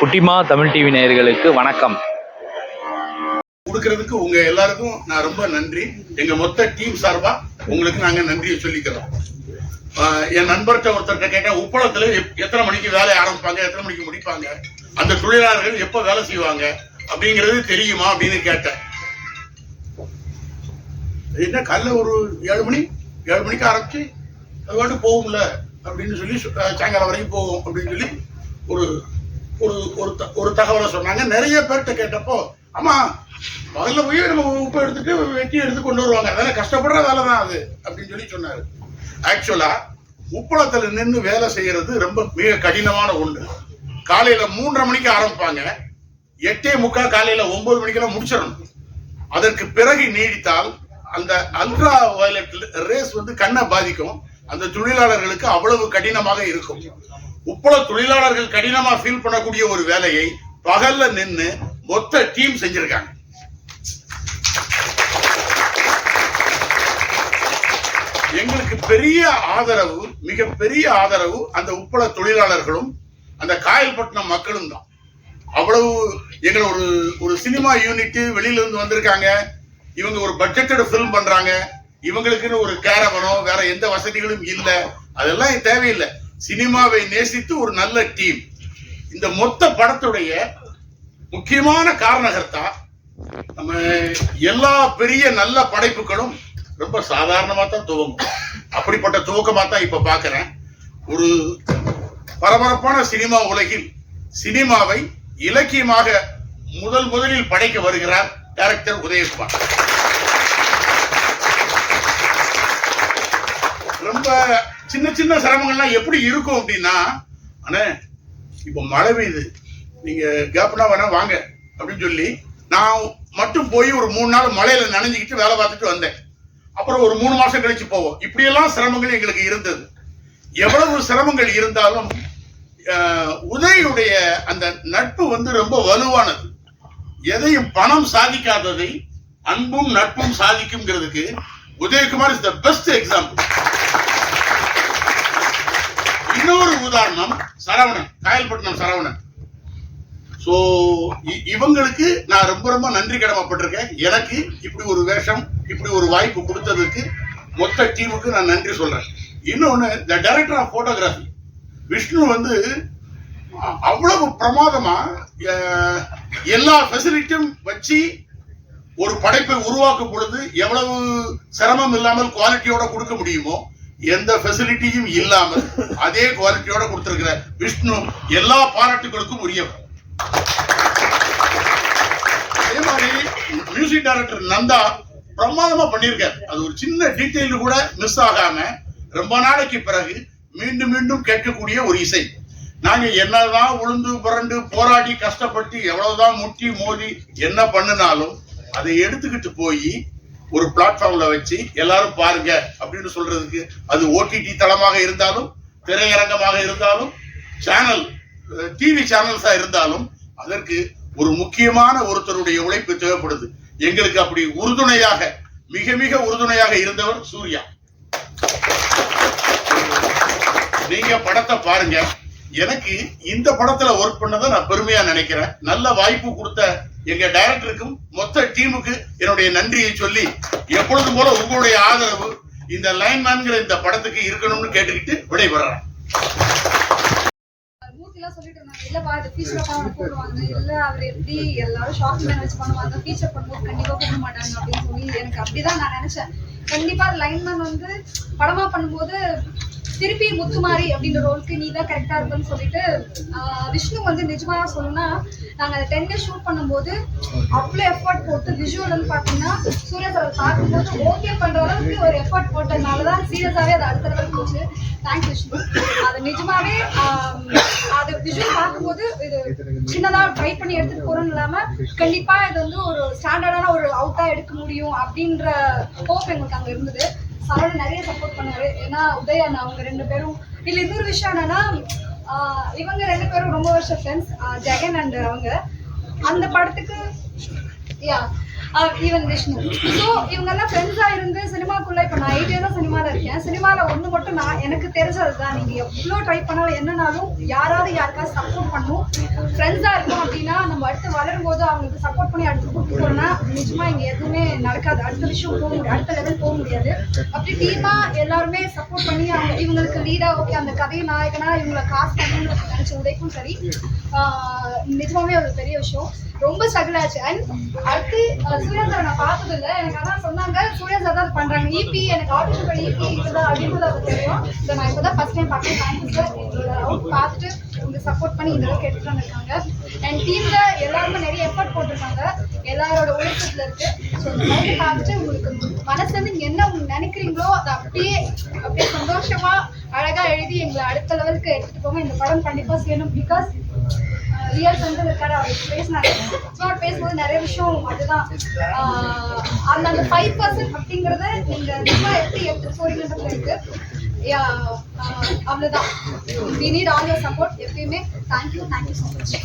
குட்டிமா தமிழ் டிவி நேயர்களுக்கு வணக்கம். கொடுக்கறதுக்கு உங்க எல்லாருக்கும் நான் ரொம்ப நன்றி. எங்க மொத்த டீம் சார்பா உங்களுக்கு நாங்க நன்றியை சொல்லிக்கிறோம். என் நண்பர்கிட்ட ஒருத்தர்கிட்ட கேட்டேன் உப்பளத்துல எப்- எத்தனை மணிக்கு வேலை ஆரம்பிப்பாங்க? எத்தனை மணிக்கு முடிப்பாங்க? அந்த தொழிலாளர்கள் எப்ப வேலை செய்வாங்க? அப்படிங்கிறது தெரியுமா அப்படின்னு கேட்டேன். என்ன காலைல ஒரு ஏழு மணி? ஏழு மணிக்கு ஆரம்பிச்சு அது பாட்டு போகும்ல? அப்படின்னு சொல்லி சாயங்காலம் வரைக்கும் போகும் அப்படின்னு சொல்லி ஒரு ஒரு ஒரு த- ஒரு தகவலை சொன்னாங்க. நிறைய பேர்கிட்ட கேட்டப்போ ஆமா முதல்ல போய் நம்ம உப்பு எடுத்துட்டு வெட்டி எடுத்து கொண்டு வருவாங்க. அதெல்லாம் கஷ்டப்படுற வேலை தான் அது அப்படின்னு சொல்லி சொன்னாரு. ஆக்சுவலா உப்பளத்துல நின்று வேலை செய்யறது ரொம்ப மிக கடினமான ஒன்று காலையில மூன்றரை மணிக்கு ஆரம்பிப்பாங்க. எட்டே முக்கால் காலையில ஒன்பது மணிக்கெல்லாம் முடிச்சிடணும். அதற்கு பிறகு நீடித்தால் அந்த அல்ட்ரா வயலட் ரேஸ் வந்து கண்ணை பாதிக்கும். அந்த தொழிலாளர்களுக்கு அவ்வளவு கடினமாக இருக்கும். உப்பள தொழிலாளர்கள் கடினமா ஃபீல் பண்ணக்கூடிய ஒரு வேலையை பகல்ல நின்று மொத்த டீம் செஞ்சிருக்காங்க. எங்களுக்கு பெரிய ஆதரவு மிக பெரிய ஆதரவு அந்த உப்பள தொழிலாளர்களும் அந்த காயல்பட்டினம் மக்களும் தான். அவ்வளவு எங்களை ஒரு ஒரு சினிமா யூனிட் வெளியில இருந்து வந்திருக்காங்க. இவங்க ஒரு பட்ஜெட்டட் ஃபில்ம் பண்றாங்க. இவங்களுக்குன்னு ஒரு கேரவனோ வேற எந்த வசதிகளும் இல்லை. அதெல்லாம் தேவையில்லை. சினிமாவை நேசித்து ஒரு நல்ல டீம் இந்த மொத்த படத்துடைய முக்கியமான காரணகர்த்தா நம்ம எல்லா பெரிய நல்ல படைப்புகளும் ரொம்ப சாதாரணமா தான் துவங்கும். அப்படிப்பட்ட துவக்கமா தான் இப்ப பாக்குறேன். ஒரு பரபரப்பான சினிமா உலகில் சினிமாவை இலக்கியமாக முதல் முதலில் படைக்க வருகிறார் டைரக்டர் உதயகுமார். ரொம்ப சின்ன சின்ன சிரமங்கள்லாம் எப்படி இருக்கும் அப்படின்னா அண்ணே இப்போ மழை பெய்யுது. நீங்க கேப்னா வேணா வாங்க அப்படின்னு சொல்லி நான் மட்டும் போய் ஒரு மூணு நாள் மழையில நனைஞ்சுக்கிட்டு வேலை பார்த்துட்டு வந்தேன். அப்புறம் ஒரு மூணு மாசம் கழிச்சு போவோம். இப்படியெல்லாம் சிரமங்கள் எங்களுக்கு இருந்தது. எவ்வளவு சிரமங்கள் இருந்தாலும் உதயுடைய அந்த நட்பு வந்து ரொம்ப வலுவானது. எதையும் பணம் சாதிக்காததை அன்பும் நட்பும் சாதிக்கும்ங்கிறதுக்கு Udhayakumar is the best example இன்னொரு உதாரணம் சரவணன் காயல்பட்டினம் சரவணன். சோ இவங்களுக்கு நான் ரொம்ப ரொம்ப நன்றி கடமைப்பட்டிருக்கேன். எனக்கு இப்படி ஒரு வேஷம் இப்படி ஒரு வாய்ப்பு கொடுத்ததுக்கு மொத்த டீமுக்கு நான் நன்றி சொல்றேன். இன்னொன்னு the director of photography Vishnu வந்து அவ்வளவு பிரமாதமா எல்லா ஃபெசிலிட்டியும் வச்சு ஒரு படைப்பை உருவாக்கும் பொழுது எவ்வளவு சிரமம் இல்லாமல் குவாலிட்டியோட கொடுக்க முடியுமோ எந்த ஃபெசிலிட்டியும் இல்லாமல் அதே குவாலிட்டியோட கொடுத்திருக்கிற விஷ்ணு எல்லா பாராட்டுகளுக்கும் உரியவர். அதே மாதிரி மியூசிக் டைரக்டர் நந்தா பிரமாதமா பண்ணியிருக்காரு. அது ஒரு சின்ன டீட்டெயில் கூட மிஸ் ஆகாம ரொம்ப நாளைக்கு பிறகு மீண்டும் மீண்டும் கேட்கக்கூடிய ஒரு இசை. நாங்க என்னதான் உளுந்து புரண்டு போராடி கஷ்டப்பட்டு எவ்வளவுதான் முட்டி மோதி என்ன பண்ணினாலும் அதை எடுத்துக்கிட்டு போய் ஒரு பிளாட்ஃபார்ம்ல வச்சு எல்லாரும் பாருங்க அப்படின்னு சொல்றதுக்கு அது ஓடிடி தளமாக இருந்தாலும் திரையரங்கமாக இருந்தாலும் சேனல் டிவி சேனல்ஸா இருந்தாலும் அதற்கு ஒரு முக்கியமான ஒருத்தருடைய உழைப்பு தேவைப்படுது. எங்களுக்கு அப்படி உறுதுணையாக மிக மிக உறுதுணையாக இருந்தவர் சூர்யா. நீங்க படத்தை பாருங்க. எனக்கு இந்த படத்துல ஒர்க் பண்ணதை நான் பெருமையா நினைக்கிறேன். நல்ல வாய்ப்பு கொடுத்த எங்க டைரக்டருக்கும் மொத்த டீமுக்கு என்னுடைய நன்றியை சொல்லி எப்பொழுதும் போல உங்களுடைய ஆதரவு இந்த லைன்மேன்கிற இந்த படத்துக்கு இருக்கணும்னு கேட்டுக்கிட்டு விடைபெறேன் மூர்த்திலாம் சொல்லிட்டு இருந்தாங்க இல்லப்பா இது ஃபீச்சர் பண்ண போடுவாங்க. இல்ல அவர் எப்படி எல்லாரும் ஷார்ட் மேன் வச்சு பண்ணுவாங்க ஃபீச்சர் பண்ணும்போது கண்டிப்பா போட மாட்டாங்க அப்படின்னு சொல்லி எனக்கு அப்படிதான் நான் நினைச்சேன். கண்டிப்பா லைன்மேன் வந்து படமா பண்ணும்போது திருப்பி முத்துமாரி அப்படின்ற ரோலுக்கு நீ தான் கரெக்டா இருக்குன்னு சொல்லிட்டு விஷ்ணு வந்து நிஜமா சொல்லணும்னா நாங்க அந்த டென் ஷூட் பண்ணும்போது அவ்வளோ எஃபர்ட் போட்டு விஷுவல் வந்து பார்த்தீங்கன்னா சூர்யா சார் பார்க்கும்போது ஓகே பண்ற அளவுக்கு ஒரு எஃபர்ட் போட்டதுனால தான் சீரியஸாவே அது அடுத்த லெவல் போச்சு. தேங்க்ஸ் விஷ்ணு. அது நிஜமாவே அது விஷுவல் பார்க்கும்போது இது சின்னதா ட்ரை பண்ணி எடுத்துட்டு போறோம்னு இல்லாம கண்டிப்பா இது வந்து ஒரு ஸ்டாண்டர்டான ஒரு அவுட்டா எடுக்க முடியும் அப்படின்ற ஹோப் எங்களுக்கு அங்க இருந்தது. சரவணன் நிறைய சப்போர்ட் பண்ணாரு ஏன்னா உதய் அண்ணா அவங்க ரெண்டு பேரும். இல்ல இன்னொரு விஷயம் என்னன்னா இவங்க ரெண்டு பேரும் ரொம்ப வருஷம் ஃப்ரெண்ட்ஸ் ஜெகன் அண்ட் அவங்க. அந்த படத்துக்கு யா ஈவன் விஷ்ணு. ஸோ இவங்க எல்லாம் ஃப்ரெண்ட்ஸா இருந்து சினிமாக்குள்ள இப்போ நான் எயிட் தான் சினிமால இருக்கேன். சினிமால மட்டும் நான் எனக்கு தெரிஞ்சது தான் நீங்க எவ்வளோ ட்ரை பண்ணாலும் என்னனாலும் யாராவது யாருக்காவது சப்போர்ட் பண்ணும். ஃப்ரெண்ட்ஸா அடுத்து வளரும் போது அவங்களுக்கு சப்போர்ட் பண்ணி அடுத்து கூப்பிட்டு போறோம்னா நிஜமா இங்க எதுவுமே நடக்காது. அடுத்த விஷயம் போக முடியாது. அடுத்த லெவல் போக முடியாது. அப்படி டீமா எல்லாருமே சப்போர்ட் பண்ணி அவங்க இவங்களுக்கு லீடா ஓகே அந்த கதை நாயகனா இவங்களை காசு பண்ணணும்னு நினைச்ச உதைக்கும் சரி நிஜமாவே ஒரு பெரிய விஷயம். ரொம்ப ஸ்ட்ரகிள் ஆச்சு. அண்ட் அடுத்து சூர்யா சார் நான் பார்த்தது இல்லை எனக்கு அதான் சொன்னாங்க சூர்யா சார் தான் பண்றாங்க. இபி எனக்கு ஆடிஷன் பண்ணி இபி இதுதான் அப்படின்றது அது தெரியும். இதை நான் இப்போ தான் ஃபர்ஸ்ட் டைம் பார்க்கறேன் தேங்க்யூ சார் எங்களோட அவுட் பார்த்துட்டு இந்த சப்போர்ட் பண்ணி இந்த அளவுக்கு எடுத்துட்டு வந்திருக்காங்க. அண்ட் டீம்ல எல்லாருமே நிறைய எஃபர்ட் போட்டிருக்காங்க. எல்லாரோட உழைப்புல இருக்கு. ஸோ இந்த மாதிரி பார்த்துட்டு உங்களுக்கு மனசுல இருந்து நீங்க என்ன நினைக்கிறீங்களோ அதை அப்படியே அப்படியே சந்தோஷமா அழகா எழுதி எங்களை அடுத்த லெவலுக்கு எடுத்துட்டு போங்க. இந்த படம் கண்டிப்பா செய்யணும் பிகாஸ் ரியல் வந்து இருக்காரு. அவர் பேசினாரு. ஸ்மார்ட் பேசும்போது நிறைய விஷயம் அதுதான். அந்த அந்த ஃபைவ் பர்சன்ட் அப்படிங்கறத நீங்க ரொம்ப எப்படி எடுத்து போறீங்கன்றது இருக்கு. அவ்வளோதான் we need all your support எப்பயுமே thank you thank you so much